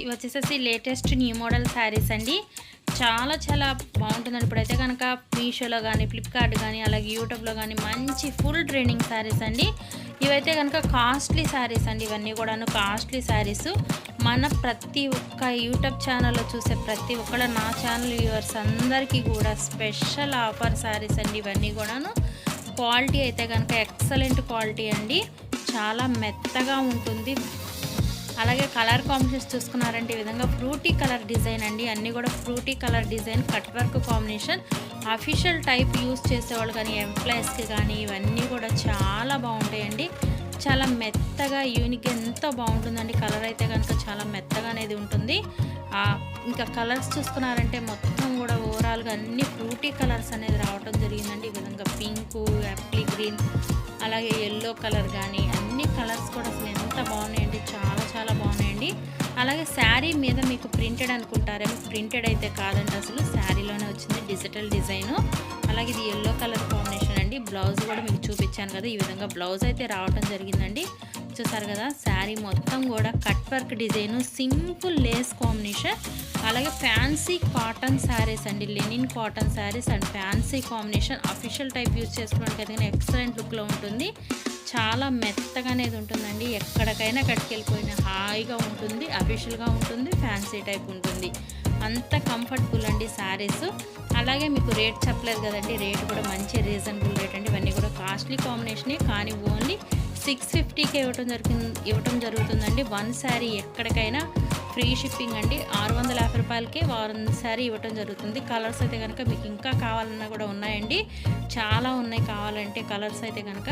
ఇవి వచ్చేసేసి latest new model saris అండి. చాలా చాలా బాగుంటుందండి. ఇప్పుడైతే కనుక మీషోలో కానీ ఫ్లిప్కార్ట్ కానీ అలాగే యూట్యూబ్లో కానీ మంచి ఫుల్ ట్రైనింగ్ శారీస్ అండి. ఇవైతే కనుక కాస్ట్లీ శారీస్ అండి. ఇవన్నీ కూడాను కాస్ట్లీ శారీస్ మన ప్రతి ఒక్క యూట్యూబ్ ఛానల్లో చూసే ప్రతి ఒక్కళ్ళ నా ఛానల్ వ్యూవర్స్ అందరికీ కూడా స్పెషల్ ఆఫర్ శారీస్ అండి. ఇవన్నీ కూడాను క్వాలిటీ అయితే కనుక ఎక్సలెంట్ క్వాలిటీ అండి. చాలా మెత్తగా ఉంటుంది. అలాగే కలర్ కాంబినేషన్స్ చూసుకున్నారంటే ఈ విధంగా ఫ్రూటీ కలర్ డిజైన్ అండి. అన్నీ కూడా fruity colour design cut work combination. Official type use చేసేవాళ్ళు కానీ ఎంప్లాయీస్కి కానీ ఇవన్నీ కూడా చాలా బాగుంటాయండి. చాలా మెత్తగా యూనిక్ ఎంతో బాగుంటుందండి. కలర్ అయితే కనుక చాలా మెత్తగా అనేది ఉంటుంది. ఆ, ఇంకా కలర్స్ చూసుకున్నారంటే మొత్తం కూడా ఓవరాల్గా అన్ని ఫ్రూటీ కలర్స్ అనేది రావడం జరిగిందండి. ఈ విధంగా పింకు యాప్లీ గ్రీన్ అలాగే ఎల్లో కలర్ కానీ అన్ని కలర్స్ కూడా అసలు ఎంత బాగున్నాయండి చాలా చాలా బాగున్నాయండి. అలాగే శారీ మీద మీకు ప్రింటెడ్ అనుకుంటారేమో ప్రింటెడ్ అయితే కాదండి అసలు. శారీలోనే వచ్చింది డిజిటల్ డిజైన్. అలాగే ఇది ఎల్లో కలర్ కాంబినేషన్ అండి. బ్లౌజ్ కూడా మీకు చూపించాను కదా ఈ విధంగా బ్లౌజ్ అయితే రావడం జరిగిందండి. చూసారు కదా శారీ మొత్తం కూడా cut work design simple lace combination. అలాగే ఫ్యాన్సీ కాటన్ శారీస్ అండి linen cotton saris and fancy combination. Official type use చేసుకోవడానికి అయితే ఎక్సలెంట్ లుక్లో ఉంటుంది. చాలా మెత్తగా అనేది ఉంటుందండి. ఎక్కడికైనా కట్టుకెళ్ళిపోయిన హాయిగా ఉంటుంది అఫీషియల్గా ఉంటుంది ఫ్యాన్సీ టైప్ ఉంటుంది. అంత కంఫర్టబుల్ అండి శారీస్. అలాగే మీకు రేట్ చెప్పలేదు కదండి రేట్ కూడా మంచి రీజనబుల్ రేట్ అండి. ఇవన్నీ కూడా కాస్ట్లీ కాంబినేషనే కానీ ఓన్లీ సిక్స్ ఫిఫ్టీకే ఇవ్వటం జరుగుతుంది ఇవ్వటం జరుగుతుందండి. వన్ శారీ ఎక్కడికైనా ఫ్రీ షిప్పింగ్ అండి. ఆరు వందల యాభై రూపాయలకి వారం శారీ ఇవ్వటం జరుగుతుంది. కలర్స్ అయితే కనుక మీకు ఇంకా కావాలన్నా కూడా ఉన్నాయండి. చాలా ఉన్నాయి కావాలంటే కలర్స్ అయితే కనుక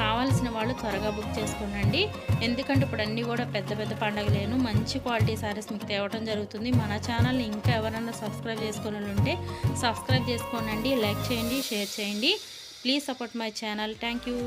కావాల్సిన వాళ్ళు త్వరగా బుక్ చేసుకోనండి. ఎందుకంటే ఇప్పుడు అన్నీ కూడా పెద్ద పెద్ద పండగలేను. మంచి క్వాలిటీ శారీస్ మీకు తేవడం జరుగుతుంది. మన ఛానల్ని ఇంకా ఎవరైనా సబ్స్క్రైబ్ చేసుకుని ఉంటే సబ్స్క్రైబ్ చేసుకోనండి. లైక్ చేయండి షేర్ చేయండి. Please support my channel. Thank you.